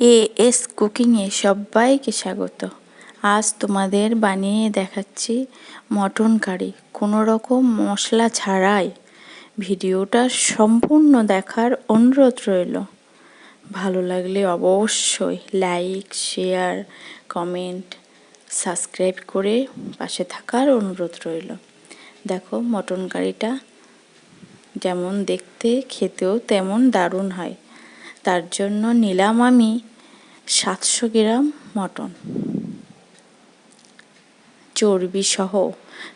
A S কুকিংয়ে সবাইকে স্বাগত। আজ তোমাদের বানিয়ে দেখাচ্ছি মটন কারি। কোনো রকম মশলা ছাড়াই ভিডিওটা সম্পূর্ণ দেখার অনুরোধ রইল। ভালো লাগলে অবশ্যই লাইক, শেয়ার, কমেন্ট, সাবস্ক্রাইব করে পাশে থাকার অনুরোধ রইল। দেখো মটন কারিটা যেমন দেখতে, খেতেও তেমন দারুণ হয়। তার জন্য নিলাম আমি সাতশো গ্রাম মটন। চর্বি সহ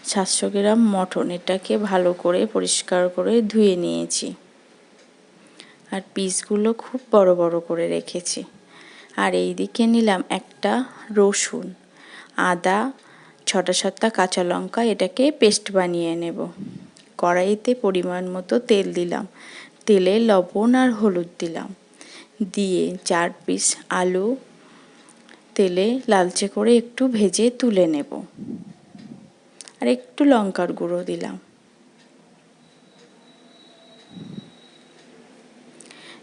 সাতশো গ্রাম মটন। এটাকে ভালো করে পরিষ্কার করে ধুয়ে নিয়েছি। আর পিসগুলো খুব বড় বড় করে রেখেছি। আর এই দিকে নিলাম একটা রসুন, আদা, ছটা সাতটা কাঁচা লঙ্কা, এটাকে পেস্ট বানিয়ে নেব। কড়াইতে পরিমাণ মতো তেল দিলাম। তেলে লবণ আর হলুদ দিলাম। দিয়ে চার পিস আলু, তেলে লালচে করে একটু ভেজে তুলে নেব। আর একটু লঙ্কার গুঁড়ো দিলাম।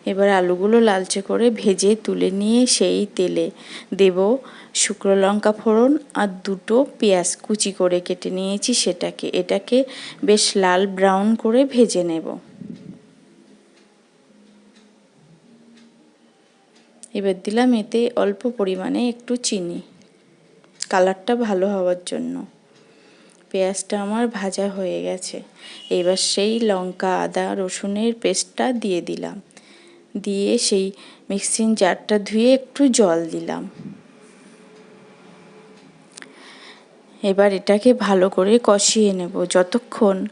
এবার আলুগুলো লালচে করে ভেজে তুলে নিয়ে সেই তেলে দেব শুকনো লঙ্কা ফোড়ন আর দুটো পেঁয়াজ কুচি করে কেটে নিয়েছি সেটাকে। এটাকে বেশ লাল ব্রাউন করে ভেজে নেব। এবার দিলাম এতে অল্প পরিমাণে একটু চিনি। কালারটা ভালো হওয়ার জন্য। পেঁয়াজটা আমার ভাজা হয়ে গেছে। এবার সেই লঙ্কা, আদা, রসুনের পেস্টটা দিয়ে দিলাম। দিয়ে সেই মিক্সিং জারটা ধুয়ে একটু জল দিলাম। এবার এটাকে ভালো করে কষিয়ে নেব যতক্ষণ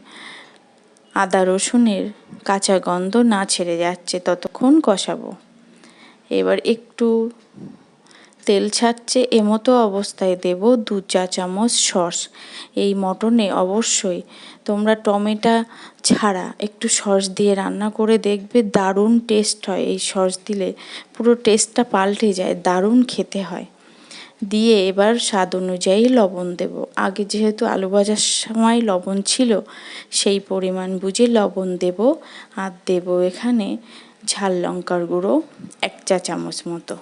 আদা রসুনের কাঁচা গন্ধ না ছেড়ে যাচ্ছে, ততক্ষণ কষাবো। এবার একটু তেল ছাড়ছে, এমতো অবস্থায় দেব দু চা চামচ সস এই মটনে অবশ্যই তোমরা টমেটো ছাড়া একটু সস দিয়ে রান্না করে দেখবে দারুণ টেস্ট হয়। এই সস দিলে পুরো টেস্টটা পাল্টে যায়, দারুণ খেতে হয়। দিয়ে এবার স্বাদ অনুযায়ী লবণ দেব। আগে যেহেতু আলু ভাজার সময় লবণ ছিল, সেই পরিমাণ বুঝে লবণ দেব আর দেব এখানে ঝাল লঙ্কার গুঁড়ো এক চা চামচ মতো।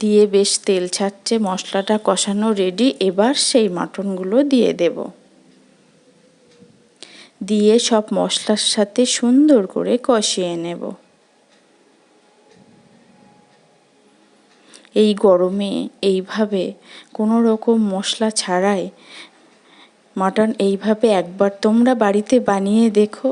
দিয়ে বেশ তেল ছাড়ছে, মশলাটা কষানো রেডি এবার সেই মাটনগুলো দিয়ে দেব। দিয়ে সব মশলার সাথে সুন্দর করে কষিয়ে নেব। এই গরমে এইভাবে কোনো রকম মশলা ছাড়াই মাটন এইভাবে একবার তোমরা বাড়িতে বানিয়ে দেখো।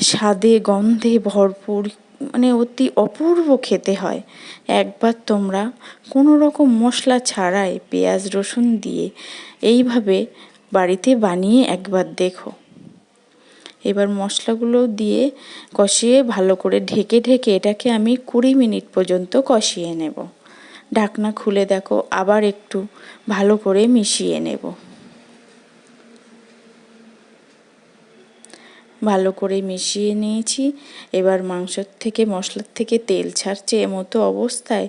স্বাদে, গন্ধে ভরপুর মানে অতি অপূর্ব খেতে হয়। একবার তোমরা কোনো রকম মশলা ছাড়াই পেঁয়াজ, রসুন দিয়ে এইভাবে বাড়িতে বানিয়ে একবার দেখো। এবার মশলাগুলো দিয়ে কষিয়ে ভালো করে ঢেকে ঢেকে এটাকে আমি কুড়ি মিনিট পর্যন্ত কষিয়ে নেব। ঢাকনা খুলে দেখো, আবার একটু ভালো করে মিশিয়ে নেব। ভালো করে মিশিয়ে নিয়েছি। এবার মাংসর থেকে, মশলার থেকে তেল ছাড়ছে এমতো অবস্থায়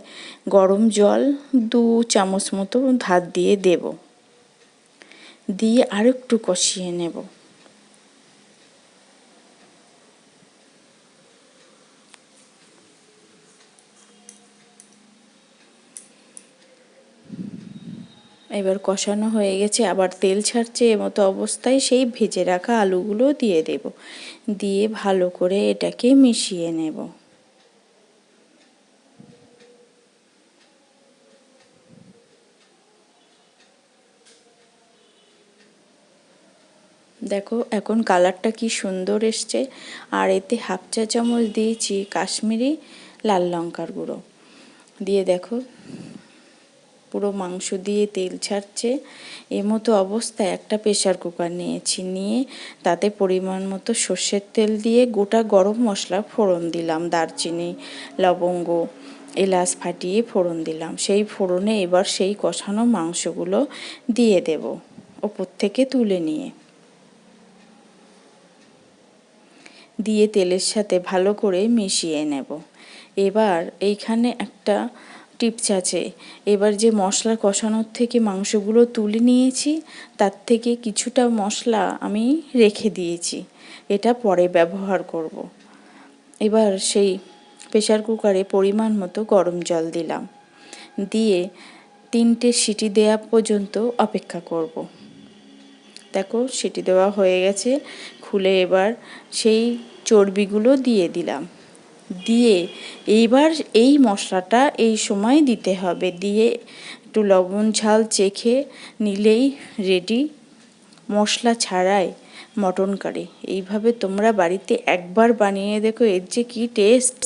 গরম জল দু চামচ মতো ধার দিয়ে দেব। দিয়ে আরেকটু কষিয়ে নেব। এবার কষানো হয়ে গেছে, আবার তেল ছাড়ছে মতো অবস্থায় সেই ভেজে রাখা আলুগুলো দিয়ে দেব। দিয়ে ভালো করে এটাকে মিশিয়ে নেব। দেখো এখন কালারটা কি সুন্দর এসছে। আর এতে হাফ চা চামচ দিয়েছি কাশ্মীরি লাল লঙ্কার গুঁড়ো। দিয়ে দেখো পুরো মাংস দিয়ে তেল ছাড়ছে। মতো অবস্থায় একটা প্রেশার কুকার নিয়েছি, নিয়ে তাতে পরিমাণ মতো সর্ষের তেল দিয়ে গোটা গরম মশলা ফোড়ন দিলাম, দারচিনি, লবঙ্গ, এলাচ ফাটিয়ে ফোড়ন দিলাম। সেই ফোড়নে এবার সেই কষানো মাংসগুলো দিয়ে দেব ওপর থেকে তুলে নিয়ে। দিয়ে তেলের সাথে ভালো করে মিশিয়ে নেব। এবার এইখানে একটা টিপস আছে। এবার যে মশলা কষানোর থেকে মাংসগুলো তুলে নিয়েছি, তার থেকে কিছুটা মশলা আমি রেখে দিয়েছি। এটা পরে ব্যবহার করব। এবার সেই প্রেশার কুকারে পরিমাণ মতো গরম জল দিলাম। দিয়ে তিনটে সিটি দেওয়া পর্যন্ত অপেক্ষা করব। দেখো, সিটি দেওয়া হয়ে গেছে। খুলে এবার সেই চর্বিগুলো দিয়ে দিলাম। দিয়ে এইবার এই মশলাটা এই সময় দিতে হবে। দিয়ে একটু লবণ, ঝাল চেখে নিলেই রেডি মশলা ছাড়াই মটন কারি। এইভাবে তোমরা বাড়িতে একবার বানিয়ে দেখো, এর যে কী টেস্ট